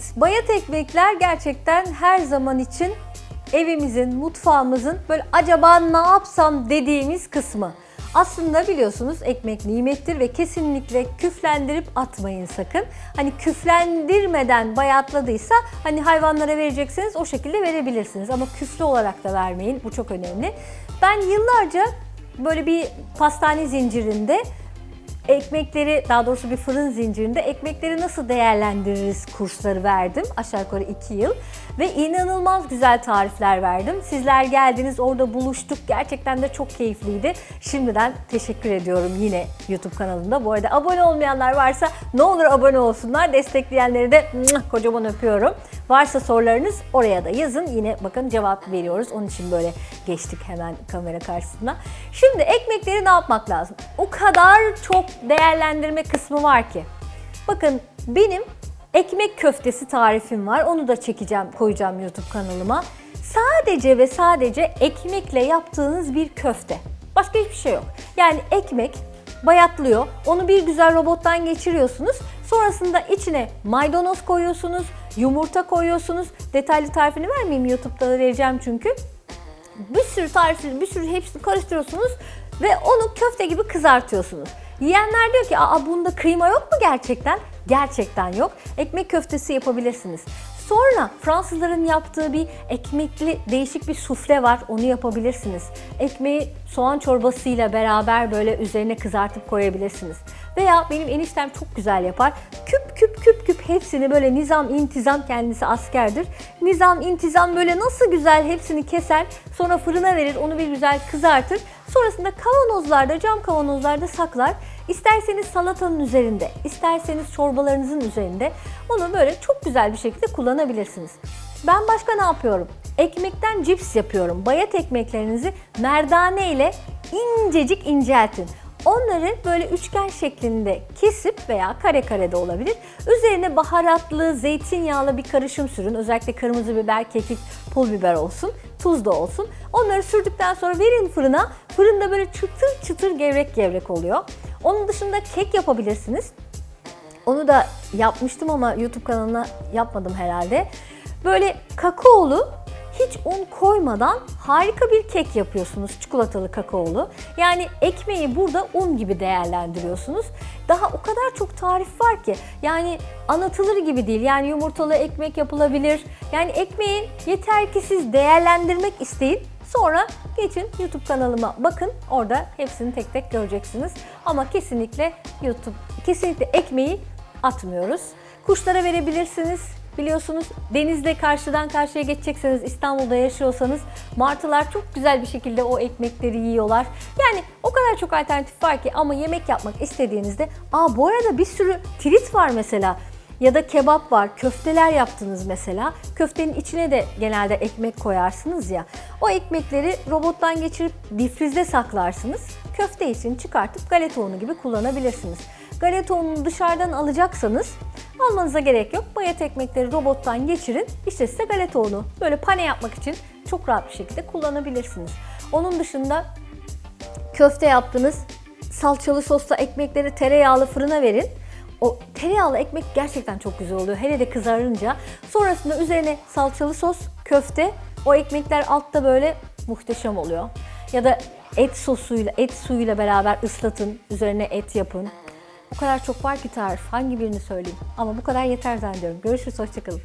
Evet, bayat ekmekler gerçekten her zaman için evimizin, mutfağımızın böyle acaba ne yapsam dediğimiz kısmı. Aslında biliyorsunuz ekmek nimettir ve kesinlikle küflendirip atmayın sakın. Hani küflendirmeden bayatladıysa hani hayvanlara verecekseniz o şekilde verebilirsiniz. Ama küflü olarak da vermeyin. Bu çok önemli. Ben yıllarca böyle bir pastane zincirinde ekmekleri daha doğrusu bir fırın zincirinde ekmekleri nasıl değerlendiririz kursları verdim. Aşağı yukarı 2 yıl ve inanılmaz güzel tarifler verdim. Sizler geldiniz orada buluştuk. Gerçekten de çok keyifliydi. Şimdiden teşekkür ediyorum yine YouTube kanalımda. Bu arada abone olmayanlar varsa ne olur abone olsunlar. Destekleyenleri de kocaman öpüyorum. Varsa sorularınız oraya da yazın. Yine bakın cevap veriyoruz. Onun için böyle geçtik hemen kamera karşısına. Şimdi ekmekleri ne yapmak lazım? O kadar çok değerlendirme kısmı var ki. Bakın benim ekmek köftesi tarifim var. Onu da çekeceğim, koyacağım YouTube kanalıma. Sadece ve sadece ekmekle yaptığınız bir köfte. Başka hiçbir şey yok. Yani ekmek bayatlıyor. Onu bir güzel robottan geçiriyorsunuz. Sonrasında içine maydanoz koyuyorsunuz, yumurta koyuyorsunuz. Detaylı tarifini vermeyeyim YouTube'da da vereceğim çünkü. Bir sürü tarifleri, bir sürü hepsini karıştırıyorsunuz ve onu köfte gibi kızartıyorsunuz. Yiyenler diyor ki aa bunda kıyma yok mu gerçekten? Gerçekten yok. Ekmek köftesi yapabilirsiniz. Sonra Fransızların yaptığı bir ekmekli değişik bir sufle var. Onu yapabilirsiniz. Ekmeği soğan çorbasıyla beraber böyle üzerine kızartıp koyabilirsiniz. Veya benim eniştem çok güzel yapar. Küp küp küp küp hepsini böyle nizam intizam kendisi askerdir. Nizam intizam böyle nasıl güzel hepsini keser. Sonra fırına verir onu bir güzel kızartır. Sonrasında kavanozlarda cam kavanozlarda saklar. İsterseniz salatanın üzerinde, isterseniz çorbalarınızın üzerinde onu böyle çok güzel bir şekilde kullanabilirsiniz. Ben başka ne yapıyorum? Ekmekten cips yapıyorum. Bayat ekmeklerinizi merdane ile incecik inceltin. Onları böyle üçgen şeklinde kesip veya kare kare de olabilir. Üzerine baharatlı, zeytinyağlı bir karışım sürün. Özellikle kırmızı biber, kekik, pul biber olsun. Tuz da olsun. Onları sürdükten sonra verin fırına. Fırında böyle çıtır çıtır gevrek gevrek oluyor. Onun dışında kek yapabilirsiniz. Onu da yapmıştım ama YouTube kanalına yapmadım herhalde. Böyle kakaolu hiç un koymadan harika bir kek yapıyorsunuz çikolatalı kakaolu. Yani ekmeği burada un gibi değerlendiriyorsunuz. Daha o kadar çok tarif var ki yani anlatılır gibi değil. Yani yumurtalı ekmek yapılabilir. Yani ekmeği yeter ki siz değerlendirmek isteyin. Sonra geçin YouTube kanalıma bakın. Orada hepsini tek tek göreceksiniz. Ama kesinlikle YouTube kesinlikle ekmeği atmıyoruz. Kuşlara verebilirsiniz. Biliyorsunuz denizle karşıdan karşıya geçecekseniz İstanbul'da yaşıyorsanız martılar çok güzel bir şekilde o ekmekleri yiyorlar. Yani o kadar çok alternatif var ki ama yemek yapmak istediğinizde aa bu arada bir sürü trit var mesela ya da kebap var, köfteler yaptınız mesela. Köftenin içine de genelde ekmek koyarsınız ya. O ekmekleri robottan geçirip difrizde saklarsınız. Köfte için çıkartıp galeta unu gibi kullanabilirsiniz. Galeta ununu dışarıdan alacaksanız almanıza gerek yok. Bayat ekmekleri robottan geçirin. İşte size galeta unu. Böyle pane yapmak için çok rahat bir şekilde kullanabilirsiniz. Onun dışında köfte yaptınız. Salçalı sosla ekmekleri tereyağlı fırına verin. O tereyağlı ekmek gerçekten çok güzel oluyor. Hele de kızarınca. Sonrasında üzerine salçalı sos, köfte. O ekmekler altta böyle muhteşem oluyor. Ya da et sosuyla, et suyuyla beraber ıslatın. Üzerine et yapın. O kadar çok var ki tarif. Hangi birini söyleyeyim? Ama bu kadar yeter zannediyorum. Görüşürüz, hoşçakalın.